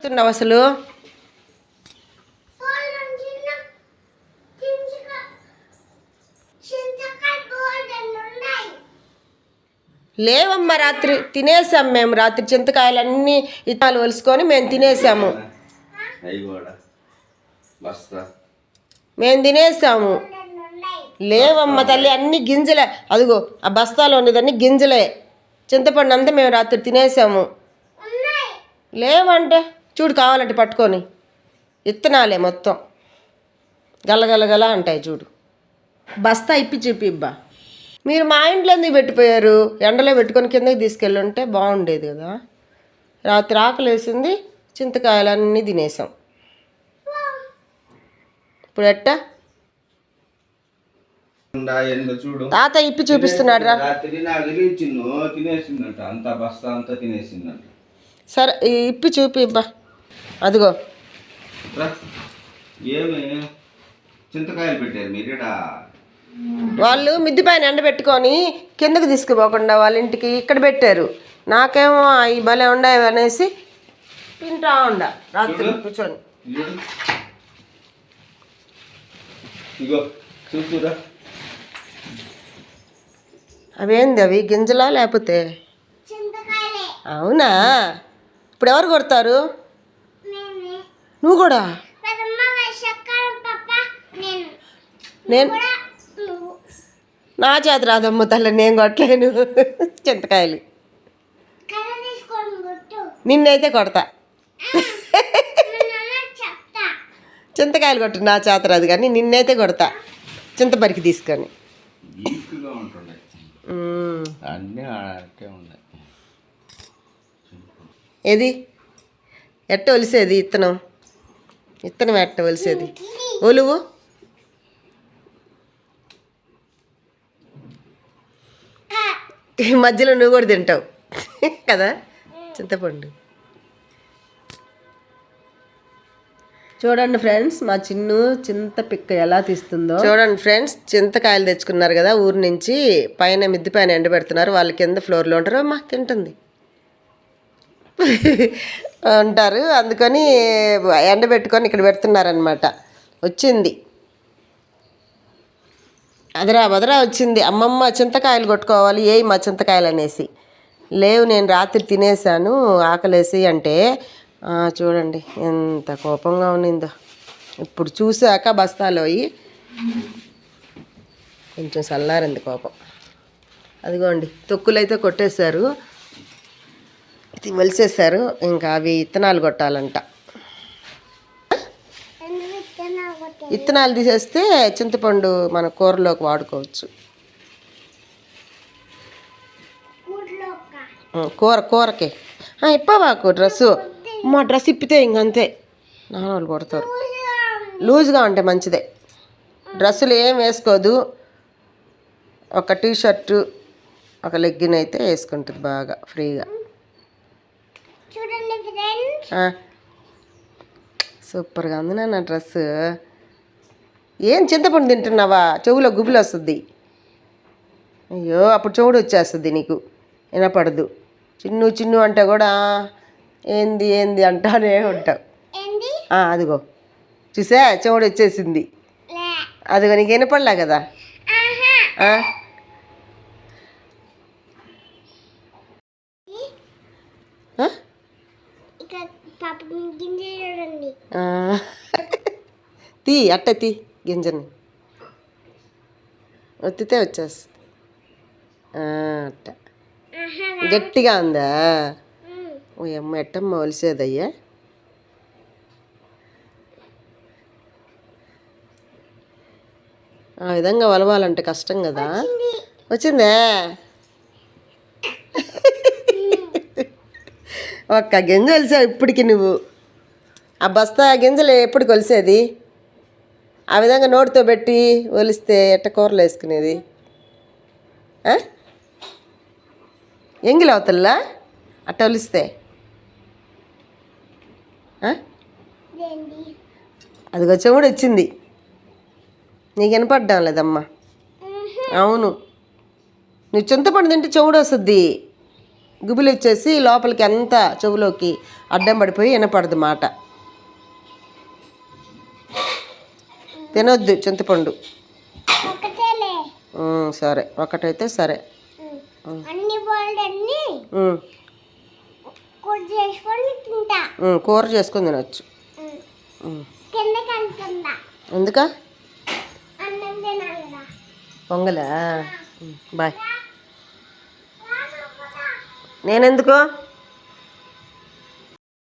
చేస్తున్నావు అసలు? లేవమ్మా రాత్రి. తినేసాం మేము రాత్రి చింతకాయలన్నీ ఇత్తనాలు ఒలుసుకొని మేము తినేసాము. మేము తినేసాము. లేవమ్మ తల్లి అన్ని గింజలే. అదిగో ఆ బస్తాలో ఉన్నదన్నీ గింజలే. చింతపండు అంతా మేము రాత్రి తినేసాము. లేవంటే? చూడు కావాలంటే పట్టుకొని. ఇత్తనాలే మొత్తం. గలగలగల అంటాయి చూడు. బస్తా ఇప్పి చూపి ఇబ్బా మీరు మా ఇంట్లో ఎందుకు పెట్టిపోయారు? ఎండలో పెట్టుకొని కిందకి తీసుకెళ్ళి ఉంటే బాగుండేది కదా. రాత్రి ఆకలి వేసింది చింతకాయలన్నీ తినేసాం. ఇప్పుడు ఎట్టా? తాత ఇప్పి చూపిస్తున్నాడు రా. సరే ఇప్పి చూపి ఇబ్బా అదిగో. ఏమి? చింతకాయలు పెట్టారు? వాళ్ళు మిద్ది పైన ఎండబెట్టుకొని కిందకి తీసుకుపోకుండా వాళ్ళ ఇంటికి ఇక్కడ పెట్టారు. నాకేమో ఈ భలే ఉండేవి అనేసి తింటా ఉండ రాత్రి కూర్చొని. చూడు. ఇగో చూస్తురా అవేంది అవి? గింజలా లేకపోతే? అవునా? ఇప్పుడు ఎవరు కొడతారు? నువ్వు కూడా? నేను. నా చేత రాదమ్మ తల్లి నేను కొట్టలేను. చింతకాయలు. నిన్నైతే కొడతా. చింతకాయలు కొట్టు నా చేత రాదు కానీ నిన్నైతే కొడతా. చింతపరికి తీసుకొని. ఏది? ఎట్ట ఒలిసేది ఇత్తనం? ఇత్తనం ఎట్ట ఒలిసేది ఒలువు ఈ మధ్యలో నువ్వు కూడా తింటావు. కదా? చింతపండు. చూడండి ఫ్రెండ్స్ మా చిన్ను చింత పిక్క ఎలా తీస్తుందో. చూడండి ఫ్రెండ్స్ చింతకాయలు తెచ్చుకున్నారు కదా ఊరు నుంచి. పైన మిద్ది పైన ఎండబెడుతున్నారు. వాళ్ళ కింద ఫ్లోర్లో ఉంటారు. అమ్మా తింటుంది. అంటారు. అందుకని ఎండబెట్టుకొని ఇక్కడ పెడుతున్నారనమాట వచ్చింది. అదరా బదరా వచ్చింది. అమ్మమ్మ చింతకాయలు కొట్టుకోవాలి. ఏయి మా చింతకాయలు అనేసి. లేవు నేను రాత్రి తినేసాను ఆకలేసి అంటే చూడండి ఎంత కోపంగా ఉన్నిందో. ఇప్పుడు చూసాక బస్తాలో కొంచెం చల్లారింది కోపం. అదిగోండి తొక్కులైతే కొట్టేశారు. ఇది వలిసేశారు ఇంకా అవి ఇత్తనాలు కొట్టాలంట. ఇత్తనాలు తీసేస్తే చింతపండు మన కూరలోకి వాడుకోవచ్చు. కూర కూరకి. ఇప్పవాకు డ్రెస్సు. మా డ్రెస్ ఇప్పితే ఇంకంతే. నాన్న వాళ్ళు కొడతారు. లూజ్గా ఉంటే మంచిదే. డ్రెస్సులు ఏం వేసుకోదు. ఒక టీ షర్టు ఒక లెగ్గిన్ అయితే వేసుకుంటుంది బాగా ఫ్రీగా. సూపర్గా ఉంది నా డ్రెస్ ఏం చింతపండు తింటున్నావా? చెవులో గుబులు వస్తుంది. అయ్యో అప్పుడు చెవుడు వచ్చేస్తుంది నీకు. వినపడదు. చిన్ను చిన్ను అంటే కూడా ఏంది ఏంది అంటానే ఉంటావు. అదిగో. చూసా? చెవుడు వచ్చేసింది. అదిగో నీకు వినపడలే కదా ఆహా ఆ? ఆ? ఇక పాప గింజ చూడండి ఆ. తీ అట్ట తీ గింజని. ఒత్తితే వచ్చేస్తుంది. అట్ట. గట్టిగా ఉందా. ఓ అమ్మ ఎట్టమ్మ ఒలిసేదయ్యా? ఆ విధంగా వలవాలంటే కష్టం కదా? వచ్చిందే? ఒక్క గింజ ఒలిసావు ఇప్పటికి నువ్వు. ఆ బస్తా గింజలు ఎప్పుడు కొలిసేది? ఆ విధంగా నోటితో పెట్టి ఒలిస్తే ఎట్ట కూరలు వేసుకునేది? ఎంగిలి అవుతల్లా? అట్ట ఒలిస్తే? అదిగో చెవుడు వచ్చింది. నీకు వినపడ్డాం లేదమ్మా. అవును. నువ్వు చింతపండు తింటే చెవుడు వస్తుంది. గుబులు ఇచ్చేసి లోపలికి అంతా చెవులోకి అడ్డం పడిపోయి వినపడదు మాట. తినొద్దు చింతపండు. సరే. ఒకటైతే సరే. కూర చేసుకొని తినొచ్చు. ఎందుకా? పొంగలా? బాయ్. నేనెందుకు?